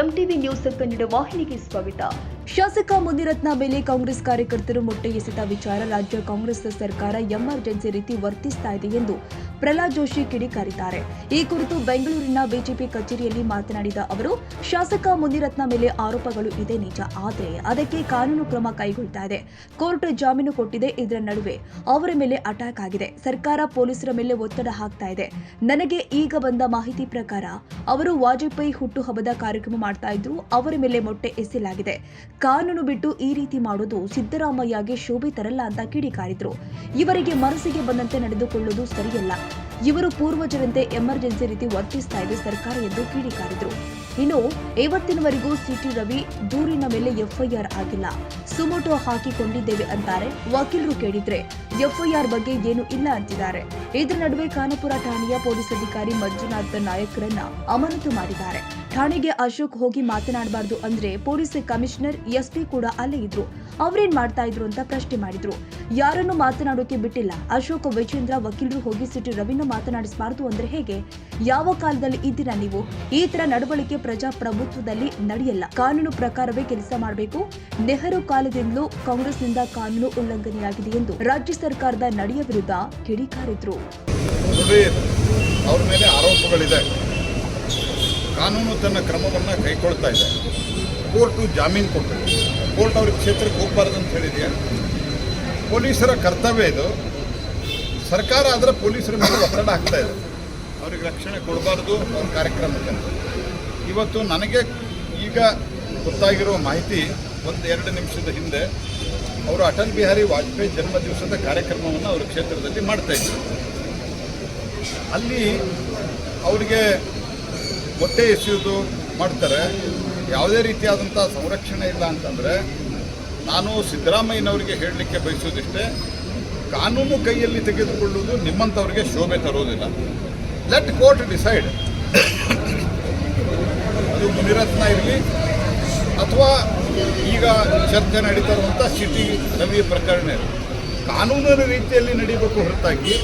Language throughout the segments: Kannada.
ಎಂಟಿವಿ ನ್ಯೂಸ್ ಕನ್ನಡ ವಾಹಿನಿಗೆ ಸ್ವಾಗತ. ಶಾಸಕ ಮುನಿರತ್ನ ಮೇಲೆ ಕಾಂಗ್ರೆಸ್ ಕಾರ್ಯಕರ್ತರು ಮೊಟ್ಟೆ ಎಸೆತ ವಿಚಾರ. ರಾಜ್ಯ ಕಾಂಗ್ರೆಸ್ ಸರ್ಕಾರ ಎಮರ್ಜೆನ್ಸಿ ರೀತಿ ವರ್ತಿಸ್ತಾ ಇದೆ ಎಂದು ಪ್ರಹ್ಲಾದ್ ಜೋಶಿ ಕಿಡಿಕಾರಿದ್ದಾರೆ. ಈ ಕುರಿತು ಬೆಂಗಳೂರಿನ ಬಿಜೆಪಿ ಕಚೇರಿಯಲ್ಲಿ ಮಾತನಾಡಿದ ಅವರು, ಶಾಸಕ ಮುನಿರತ್ನ ಮೇಲೆ ಆರೋಪಗಳು ಇದೆ ನಿಜ, ಆದರೆ ಅದಕ್ಕೆ ಕಾನೂನು ಕ್ರಮ ಕೈಗೊಳ್ತಾ ಇದೆ. ಕೋರ್ಟ್ ಜಾಮೀನು ಕೊಟ್ಟಿದೆ, ಇದರ ನಡುವೆ ಅವರ ಮೇಲೆ ಅಟ್ಯಾಕ್ ಆಗಿದೆ. ಸರ್ಕಾರ ಪೊಲೀಸರ ಮೇಲೆ ಒತ್ತಡ ಹಾಕ್ತಾ ಇದೆ. ನನಗೆ ಈಗ ಬಂದ ಮಾಹಿತಿ ಪ್ರಕಾರ, ಅವರು ವಾಜಪೇಯಿ ಹುಟ್ಟುಹಬ್ಬದ ಕಾರ್ಯಕ್ರಮ ಮಾಡ್ತಾ ಇದ್ರು, ಅವರ ಮೇಲೆ ಮೊಟ್ಟೆ ಎಸೆಯಲಾಗಿದೆ. ಕಾನೂನು ಬಿಟ್ಟು ಈ ರೀತಿ ಮಾಡೋದು ಸಿದ್ದರಾಮಯ್ಯಗೆ ಶೋಭೆ ತರಲ್ಲ ಅಂತ ಕಿಡಿಕಾರಿದ್ರು. ಇವರಿಗೆ ಮನಸ್ಸಿಗೆ ಬಂದಂತೆ ನಡೆದುಕೊಳ್ಳುವುದು ಸರಿಯಲ್ಲ. ಇವರು ಪೂರ್ವಜರಂತೆ ಎಮರ್ಜೆನ್ಸಿ ರೀತಿ ವರ್ತಿಸ್ತಾ ಇದೆ ಸರ್ಕಾರ ಎಂದು ಕಿಡಿಕಾರಿದ್ರು ಇನ್ನು ಇವತ್ತಿನವರೆಗೂ ಸಿಟಿ ರವಿ ದೂರಿನ ಮೇಲೆ ಎಫ್ಐಆರ್ ಆಗಿಲ್ಲ. ಸುಮೋಟು ಹಾಕಿಕೊಂಡಿದ್ದೇವೆ ಅಂತಾರೆ ವಕೀಲರು ಕೇಳಿದ್ರೆ. ಎಫ್ಐಆರ್ ಬಗ್ಗೆ ಏನು ಇಲ್ಲ ಅಂತಿದ್ದಾರೆ. ಇದರ ನಡುವೆ ಖಾನಪುರ ಠಾಣೆಯ ಪೊಲೀಸ್ ಅಧಿಕಾರಿ ಮಂಜುನಾಥ ನಾಯಕರನ್ನ ಅಮಾನತು ಮಾಡಿದ್ದಾರೆ. ಠಾಣೆಗೆ ಅಶೋಕ್ ಹೋಗಿ ಮಾತನಾಡಬಾರ್ದು ಅಂದ್ರೆ ಪೊಲೀಸ್ ಕಮಿಷನರ್ ಎಸ್ಪಿ ಕೂಡ ಅಲ್ಲೇ ಇದ್ರು. ಅವ್ರೇನ್ ಮಾಡ್ತಾ ಇದ್ರು ಅಂತ ಪ್ರಶ್ನೆ ಮಾಡಿದ್ರು. ಯಾರನ್ನು ಮಾತನಾಡೋಕೆ ಬಿಟ್ಟಿಲ್ಲ. ಅಶೋಕ್, ವಿಜೇಂದ್ರ ವಕೀಲರು ಹೋಗಿ ಸಿಟಿ ರವಿನ ಮಾತನಾಡಿಸಬಾರ್ದು ಅಂದ್ರೆ ಹೇಗೆ? ಯಾವ ಕಾಲದಲ್ಲಿ ಇದ್ದೀರಾ ನೀವು? ಈ ತರ ನಡವಳಿಕೆ ಪ್ರಜಾಪ್ರಭುತ್ವದಲ್ಲಿ ನಡೆಯಲ್ಲ. ಕಾನೂನು ಪ್ರಕಾರವೇ ಕೆಲಸ ಮಾಡಬೇಕು. ನೆಹರು ಕಾಲದಿಂದಲೂ ಕಾಂಗ್ರೆಸ್ನಿಂದ ಕಾನೂನು ಉಲ್ಲಂಘನೆಯಾಗಿದೆ ಎಂದು ರಾಜ್ಯ ಸರ್ಕಾರದ ನಡೆಯ ವಿರುದ್ಧ ಕಿಡಿಕಾರಿದ್ರು ನೋಡಿ ಅವ್ರ ಮೇಲೆ ಆರೋಪಗಳಿದೆ ಕಾನೂನು ತನ್ನ ಕ್ರಮವನ್ನು ಕೈಗೊಳ್ತಾ ಇದೆ. ಕೋರ್ಟು ಜಾಮೀನು ಕೊಟ್ಟಿದೆ. ಕೋರ್ಟ್ ಅವ್ರಿಗೆ ಕ್ಷೇತ್ರಕ್ಕೆ ಹೋಗ್ಬಾರ್ದು ಅಂತ ಹೇಳಿದೆಯಾ? ಪೊಲೀಸರ ಕರ್ತವ್ಯ ಇದು. ಸರ್ಕಾರ ಆದರೆ ಪೊಲೀಸರ ಮೇಲೆ ಒತ್ತಡ ಆಗ್ತಾ ಇದೆ. ಅವ್ರಿಗೆ ರಕ್ಷಣೆ ಕೊಡಬಾರ್ದು ಅವ್ರ ಕಾರ್ಯಕ್ರಮಕ್ಕೆ ಇವತ್ತು ನನಗೆ ಈಗ ಗೊತ್ತಾಗಿರೋ ಮಾಹಿತಿ ಒಂದು ಎರಡು ನಿಮಿಷದ ಹಿಂದೆ ಅವರು ಅಟಲ್ ಬಿಹಾರಿ ವಾಜಪೇಯಿ ಜನ್ಮ ದಿವಸದ ಕಾರ್ಯಕ್ರಮವನ್ನು ಅವ್ರ ಕ್ಷೇತ್ರದಲ್ಲಿ ಮಾಡ್ತಾ ಇದ್ದರು ಅಲ್ಲಿ ಅವರಿಗೆ ಮೊಟ್ಟೆ ಎಸೆಯೋದು ಮಾಡ್ತಾರೆ. ಯಾವುದೇ ರೀತಿಯಾದಂಥ ಸಂರಕ್ಷಣೆ ಇಲ್ಲ ಅಂತಂದರೆ ನಾನು ಸಿದ್ದರಾಮಯ್ಯನವರಿಗೆ ಹೇಳಲಿಕ್ಕೆ ಬಯಸೋದಿಷ್ಟೇ ಕಾನೂನು ಕೈಯಲ್ಲಿ ತೆಗೆದುಕೊಳ್ಳುವುದು ನಿಮ್ಮಂಥವ್ರಿಗೆ ಶೋಭೆ ತರೋದಿಲ್ಲ. ಲೆಟ್ ಕೋರ್ಟ್ ಡಿಸೈಡ್ ಅದು ಮುನಿರತ್ನ ಇರಲಿ, ಅಥವಾ ಈಗ ಚರ್ಚೆ ನಡೀತಾ ಇರುವಂಥ ಸಿಟಿ ರವಿ ಪ್ರಕರಣ ಇರಲಿ. ಕಾನೂನಿನ ರೀತಿಯಲ್ಲಿ ನಡೀಬೇಕು ಹೊರತಾಗಿ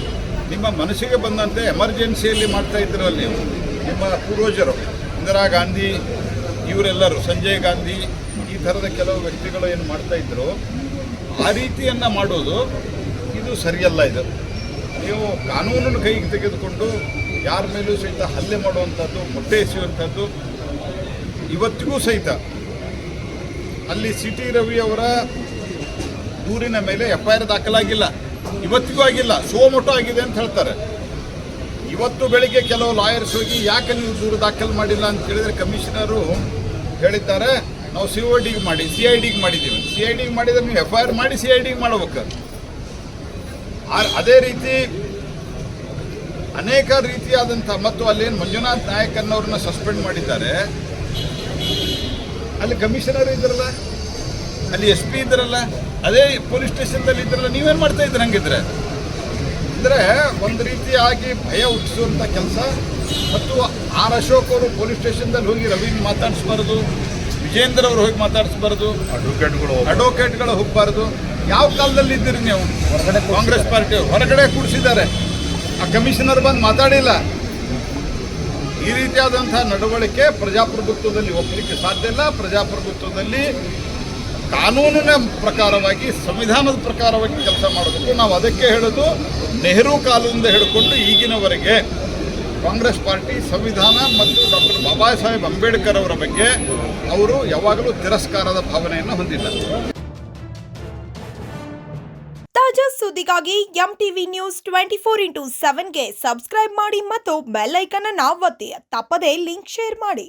ನಿಮ್ಮ ಮನಸ್ಸಿಗೆ ಬಂದಂತೆ ಎಮರ್ಜೆನ್ಸಿಯಲ್ಲಿ ಮಾಡ್ತಾ ಇದ್ದಿರಲ್ಲ ನೀವು, ನಿಮ್ಮ ಪೂರ್ವಜರು, ಇಂದಿರಾ ಗಾಂಧಿ, ಇವರೆಲ್ಲರೂ, ಸಂಜಯ್ ಗಾಂಧಿ, ಈ ಥರದ ಕೆಲವು ವ್ಯಕ್ತಿಗಳು ಏನು ಮಾಡ್ತಾ ಇದ್ದರು ಆ ರೀತಿಯನ್ನು ಮಾಡೋದು ಇದು ಸರಿಯಲ್ಲ ಇದು. ನೀವು ಕಾನೂನನ್ನು ಕೈಗೆ ತೆಗೆದುಕೊಂಡು ಯಾರ ಮೇಲೂ ಸಹಿತ ಹಲ್ಲೆ ಮಾಡುವಂಥದ್ದು, ಮೊಟ್ಟೆ ಎಸೆಯುವಂಥದ್ದು, ಇವತ್ತಿಗೂ ಸಹಿತ ಅಲ್ಲಿ ಸಿ ಟಿ ರವಿ ಅವರ ದೂರಿನ ಮೇಲೆ ಎಫ್ ಐ ಆರ್ ದಾಖಲಾಗಿಲ್ಲ. ಇವತ್ತಿಗೂ ಆಗಿಲ್ಲ ಸೋಮೊಟ್ಟು ಆಗಿದೆ ಅಂತ ಹೇಳ್ತಾರೆ. ಇವತ್ತು ಬೆಳಿಗ್ಗೆ ಕೆಲವು ಲಾಯರ್ಸ್ ಹೋಗಿ ಯಾಕೆ ನೀವು ದೂರು ದಾಖಲು ಮಾಡಿಲ್ಲ ಅಂತ ಹೇಳಿದ್ರೆ ಕಮಿಷನರು ಹೇಳಿದ್ದಾರೆ, ನಾವು ಸಿ ಒ ಡಿಗೆ ಮಾಡಿ ಸಿ ಐ ಡಿಗೆ ಮಾಡಿದ್ದೀವಿ. ಸಿ ಐ ಡಿಗೆ ಮಾಡಿದರೆ ನೀವು ಎಫ್ ಐ ಆರ್ ಮಾಡಿ ಸಿ ಐ ಡಿಗೆ ಮಾಡ್ಬೇಕು ಅದೇ ರೀತಿ ಅನೇಕ ರೀತಿಯಾದಂಥ ಮತ್ತು ಅಲ್ಲೇನು ಮಂಜುನಾಥ್ ನಾಯಕ್ ಅನ್ನೋರನ್ನ ಸಸ್ಪೆಂಡ್ ಮಾಡಿದ್ದಾರೆ. ಅಲ್ಲಿ ಕಮಿಷನರ್ ಇದ್ರಲ್ಲ? ಅಲ್ಲಿ ಎಸ್ ಪಿ ಇದ್ರಲ್ಲ ಅದೇ ಪೊಲೀಸ್ ಸ್ಟೇಷನ್ದಲ್ಲಿ ಇದ್ರಲ್ಲ ನೀವೇನು ಮಾಡ್ತಾ ಇದ್ರಿ ಹಂಗಿದ್ರೆ? ಅಂದರೆ ಒಂದು ರೀತಿಯಾಗಿ ಭಯ ಹುಟ್ಟಿಸುವಂಥ ಕೆಲಸ. ಮತ್ತು ಆರ್ ಅಶೋಕ್ ಅವರು ಪೊಲೀಸ್ ಸ್ಟೇಷನ್ದಲ್ಲಿ ಹೋಗಿ ರವೀಂದ್ರ ಮಾತಾಡಿಸ್ಬಾರ್ದು ವಿಜೇಂದ್ರ ಅವರು ಹೋಗಿ ಮಾತಾಡಿಸ್ಬಾರ್ದು ಅಡ್ವೊಕೇಟ್ಗಳು ಅಡ್ವೊಕೇಟ್ಗಳು ಹೋಗಬಾರ್ದು. ಯಾವ ಕಾಲದಲ್ಲಿ ಇದ್ದೀರಿ ನೀವು? ಹೊರಗಡೆ ಕಾಂಗ್ರೆಸ್ ಪಾರ್ಟಿ ಹೊರಗಡೆ ಕೂಡಿಸಿದ್ದಾರೆ ಆ ಕಮಿಷನರ್ ಬಂದು ಮಾತಾಡಿಲ್ಲ. ಈ ರೀತಿಯಾದಂಥ ನಡವಳಿಕೆ ಪ್ರಜಾಪ್ರಭುತ್ವದಲ್ಲಿ ಒಪ್ಪಲಿಕ್ಕೆ ಸಾಧ್ಯ ಇಲ್ಲ. ಪ್ರಜಾಪ್ರಭುತ್ವದಲ್ಲಿ ಕಾನೂನಿನ ಪ್ರಕಾರವಾಗಿ, ಸಂವಿಧಾನದ ಪ್ರಕಾರವಾಗಿ ಕೆಲಸ ಮಾಡಬೇಕು ನಾವು ಅದಕ್ಕೆ ಹೇಳೋದು ನೆಹರು ಕಾಲದಿಂದ ಹಿಡ್ಕೊಂಡು ಈಗಿನವರೆಗೆ ಕಾಂಗ್ರೆಸ್ ಪಾರ್ಟಿ, ಸಂವಿಧಾನ ಮತ್ತು ಡಾಕ್ಟರ್ ಬಾಬಾ ಸಾಹೇಬ್ ಅಂಬೇಡ್ಕರ್ ಅವರ ಬಗ್ಗೆ ಅವರು ಯಾವಾಗಲೂ ತಿರಸ್ಕಾರದ ಭಾವನೆಯನ್ನು ಹೊಂದಿಲ್ಲ. ತಾಜಾ ಸುದ್ದಿಗಾಗಿ M TV news twenty four into ಸೆವೆನ್ಗೆ subscribe ಮಾಡಿ ಮತ್ತು ಬೆಲ್ ಅನ್ನು ಒತ್ತಿ. ತಪ್ಪದೇ ಲಿಂಕ್ ಶೇರ್ ಮಾಡಿ.